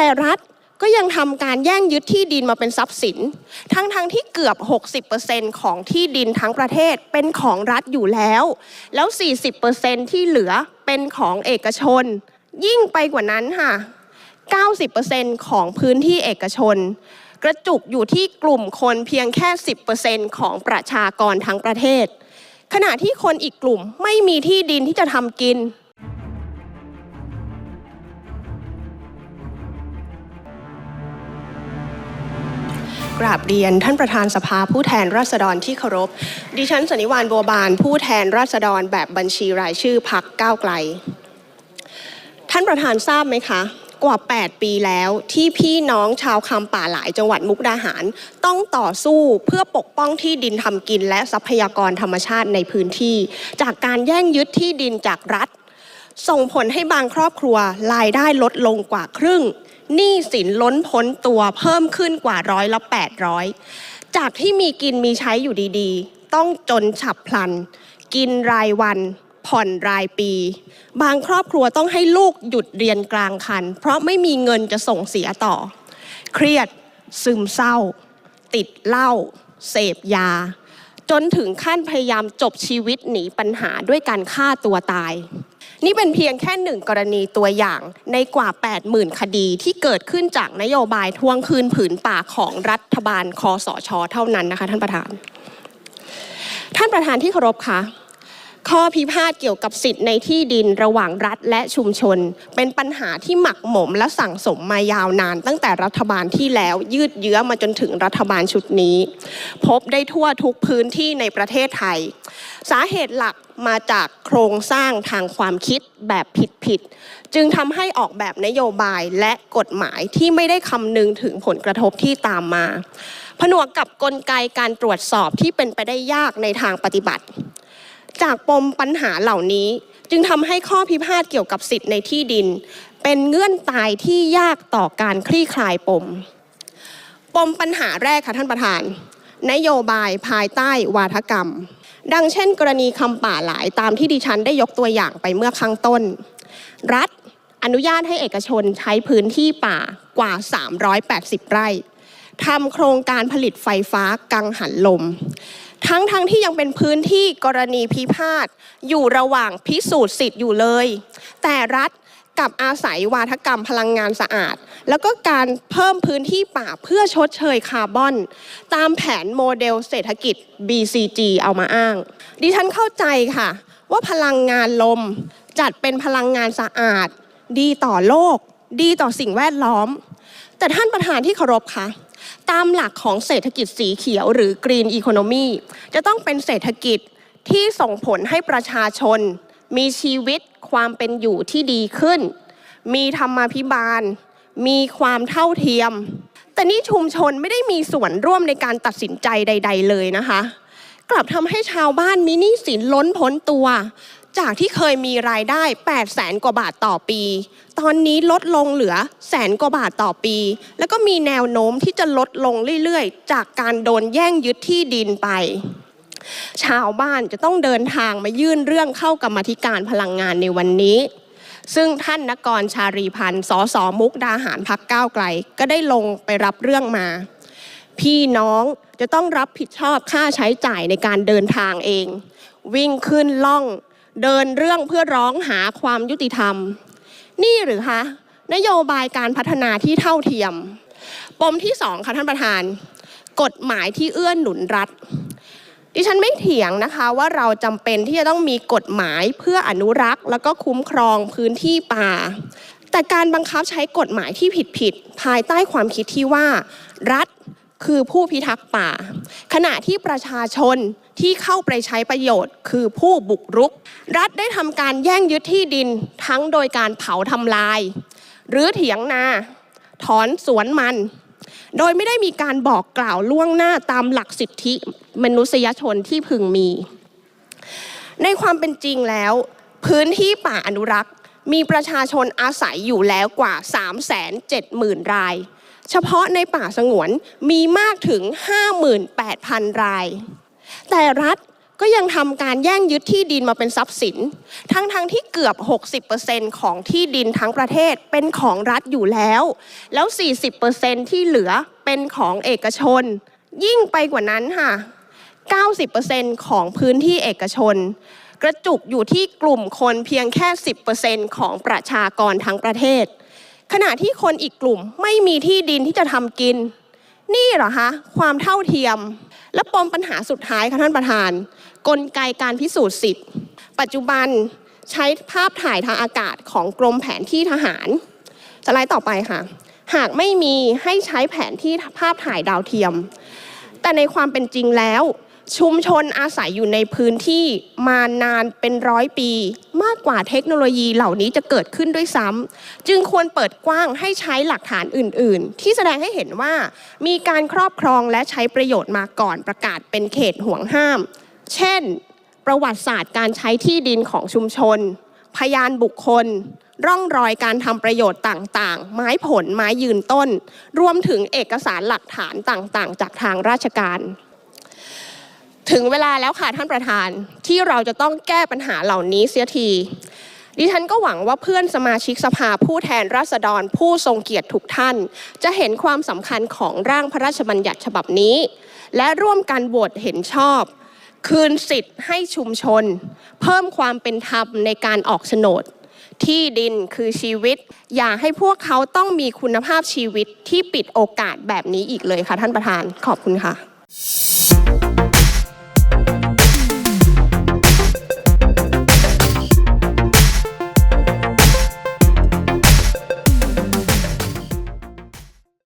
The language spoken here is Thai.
แต่รัฐก็ยังทำการแย่งยึดที่ดินมาเป็นทรัพย์สิน ทั้งๆทที่เกือบ 60%ของที่ดินทั้งประเทศเป็นของรัฐอยู่แล้ว แล้ว 40%ที่เหลือเป็นของเอกชน ยิ่งไปกว่านั้นค่ะ 90%ของพื้นที่เอกชน กระจุกอยู่ที่กลุ่มคนเพียงแค่ 10%ของประชากรทั้งประเทศ ขณะที่คนอีกกลุ่มไม่มีที่ดินที่จะทำกิน กราบเรียน ท่านประธานสภาผู้แทนราษฎรที่เคารพ ดิฉันสนิวานบัวบาน ผู้แทนราษฎรแบบบัญชีรายชื่อพักก้าวไกล ท่านประธานทราบไหมคะ กว่า 8 ปีแล้วที่พี่น้องชาวคำป่าหลายจังหวัดมุกดาหาร ต้องต่อสู้เพื่อปกป้องที่ดินทำกิน และทรัพยากรธรรมชาติในพื้นที่ จากการแย่งยึดที่ดินจากรัฐ ส่งผลให้บางครอบครัวรายได้ลดลงกว่าครึ่ง หนี้สินล้นพ้นตัวเพิ่มขึ้นกว่าร้อยละ800จากที่มีกินมีใช้อยู่ดีๆ ต้องจนฉับพลัน กินรายวัน ผ่อนรายปี บางครอบครัวต้องให้ลูกหยุดเรียนกลางคัน เพราะไม่มีเงินจะส่งเสียต่อ เครียด ซึมเศร้า ติดเหล้าเสพยา จนถึงขั้นพยายามจบชีวิตหนีปัญหาด้วยการฆ่าตัวตาย นี่เป็นเพียงแค่หนึ่งกรณีตัวอย่างในกว่า 80,000 คดีที่เกิดขึ้นจากนโยบายทวงคืนผืนป่าของรัฐบาลคอสช เท่านั้นนะคะ ท่านประธาน ท่านประธานที่เคารพคะข้อพิพาทเกี่ยวกับสิทธิ์ในที่ดินระหว่างรัฐและชุมชน เป็นปัญหาที่หมักหมมและสั่งสมมายาวนาน ตั้งแต่รัฐบาลที่แล้วยืดเยื้อมาจนถึงรัฐบาลชุดนี้ พบได้ทั่วทุกพื้นที่ในประเทศไทย สาเหตุหลัก มาจากโครงสร้างทางความคิดแบบผิดๆจึงทำให้ออกแบบนโยบายและกฎหมายที่ไม่ได้คำนึงถึงผลกระทบที่ตามมา ผนวกกับกลไกการตรวจสอบที่เป็นไปได้ยากในทางปฏิบัติ จากปมปัญหาเหล่านี้จึงทำให้ข้อพิพาทเกี่ยวกับสิทธิ์ในที่ดิน เป็นเงื่อนตายที่ยากต่อการคลี่คลายปม ปมปัญหาแรกค่ะท่านประธาน นโยบายภายใต้วาทกรรม ดังเช่น กรณีคำป่าหลายตามที่ดิฉันได้ยกตัวอย่างไปเมื่อข้างต้น รัฐอนุญาตให้เอกชนใช้พื้นที่ป่ากว่า 380 ไร่ทำโครงการผลิตไฟฟ้ากังหันลม ทั้งทั้งที่ยังเป็นพื้นที่กรณีพิพาทอยู่ระหว่างพิสูจน์สิทธิ์อยู่เลย แต่รัฐ กับอาศัยวาทกรรมพลังงานสะอาด แล้วก็การเพิ่มพื้นที่ป่าเพื่อชดเชยคาร์บอน ตามแผนโมเดลเศรษฐกิจ BCG เอามาอ้าง ดิฉันเข้าใจค่ะ ว่าพลังงานลมจัดเป็นพลังงานสะอาด ดีต่อโลก ดีต่อสิ่งแวดล้อม แต่ท่านประธานที่เคารพคะตามหลักของเศรษฐกิจสีเขียวหรือ Green Economy จะต้องเป็นเศรษฐกิจที่ส่งผลให้ประชาชน มีชีวิตความเป็นอยู่ที่ดีขึ้น มีธรรมาภิบาล มีความเท่าเทียม แต่นี่ชุมชนไม่ได้มีส่วนร่วมในการตัดสินใจใด ๆ เลยนะคะ กลับทำให้ชาวบ้านมีหนี้สินล้นพ้นตัว จากที่เคยมีรายได้8แสนกว่าบาทต่อปี ตอนนี้ลดลงเหลือแสนกว่าบาทต่อปี แล้วก็มีแนวโน้มที่จะลดลงเรื่อยๆ จากการโดนแย่งยึดที่ดินไป ชาวบ้านจะต้องเดินทางมายื่นเรื่องเข้ากรรมธิการพลังงานในวันนี้ ซึ่งท่านนกรชารีพันธ์สสมุกดาหารพักก้าวไกล ก็ได้ลงไปรับเรื่องมา พี่น้องจะต้องรับผิดชอบค่าใช้จ่ายในการเดินทางเอง วิ่งขึ้นล่อง เดินเรื่องเพื่อร้องหาความยุติธรรม นี่หรือคะนโยบายการพัฒนาที่เท่าเทียม ปมที่สองค่ะท่านประธาน กฎหมายที่เอื้อนหนุนรัฐ ดิฉันไม่เถียงนะคะว่าเราจำเป็นที่จะต้องมีกฎหมายเพื่ออนุรักษ์ แล้วก็คุ้มครองพื้นที่ป่า แต่การบังคับใช้กฎหมายที่ผิดๆภายใต้ความคิดที่ว่า รัฐคือผู้พิทักษ์ป่า ขณะที่ประชาชนที่เข้าไปใช้ประโยชน์ คือผู้บุกรุก รัฐได้ทำการแย่งยึดที่ดินทั้งโดยการเผาทำลาย หรือเถียงนา ถอนสวนมัน โดยไม่ได้มีการบอกกล่าวล่วงหน้าตามหลักสิทธิมนุษยชนที่พึงมี ในความเป็นจริงแล้ว พื้นที่ป่าอนุรักษ์ มีประชาชนอาศัยอยู่แล้วกว่า 370,000 ราย เฉพาะในป่าสงวนมีมากถึง 58,000 ราย แต่รัฐ ก็ยังทำการแย่งยึดที่ดินมาเป็นทรัพย์สิน ทั้งๆทที่เกือบ 60%ของที่ดินทั้งประเทศเป็นของรัฐอยู่แล้ว แล้ว 40%ที่เหลือเป็นของเอกชน ยิ่งไปกว่านั้นค่ะ 90%ของพื้นที่เอกชน กระจุกอยู่ที่กลุ่มคนเพียงแค่ 10%ของประชากรทั้งประเทศ ขณะที่คนอีกกลุ่มไม่มีที่ดินที่จะทำกิน นี่เหรอคะความเท่าเทียมและปมปัญหาสุดท้ายค่ะท่านประธาน กลไกการพิสูจน์สิทธิ์ ปัจจุบันใช้ภาพถ่ายทางอากาศของกรมแผนที่ทหารสไลด์ต่อไปค่ะ หากไม่มีให้ใช้แผนที่ภาพถ่ายดาวเทียม แต่ในความเป็นจริงแล้ว ชุมชนอาศัยอยู่ในพื้นที่มานานเป็นร้อยปี มากกว่าเทคโนโลยีเหล่านี้จะเกิดขึ้นด้วยซ้ำจึงควรเปิดกว้างให้ใช้หลักฐานอื่น ๆ ที่แสดงให้เห็นว่ามีการครอบครองและใช้ประโยชน์มาก่อนประกาศเป็นเขตห่วงห้าม เช่น ประวัติศาสตร์การใช้ที่ดินของชุมชน พยานบุคคล ร่องรอยการทำประโยชน์ต่างๆ ไม้ผลไม้ยืนต้น รวมถึงเอกสารหลักฐานต่างๆ จากทางราชการ ถึงเวลาแล้วค่ะท่านประธานที่เราจะต้องแก้ปัญหาเหล่านี้เสียทีดิฉันก็หวังว่าเพื่อนสมาชิกสภาผู้แทนราษฎรผู้ทรงเกียรติทุกท่าน จะเห็นความสำคัญของร่างพระราชบัญญัติฉบับนี้ และร่วมกันโหวตเห็นชอบ คืนสิทธิ์ให้ชุมชน เพิ่มความเป็นธรรมในการออกโฉนด ที่ดินคือชีวิต อย่าให้พวกเขาต้องมีคุณภาพชีวิตที่ปิดโอกาสแบบนี้อีกเลยค่ะท่านประธานขอบคุณค่ะ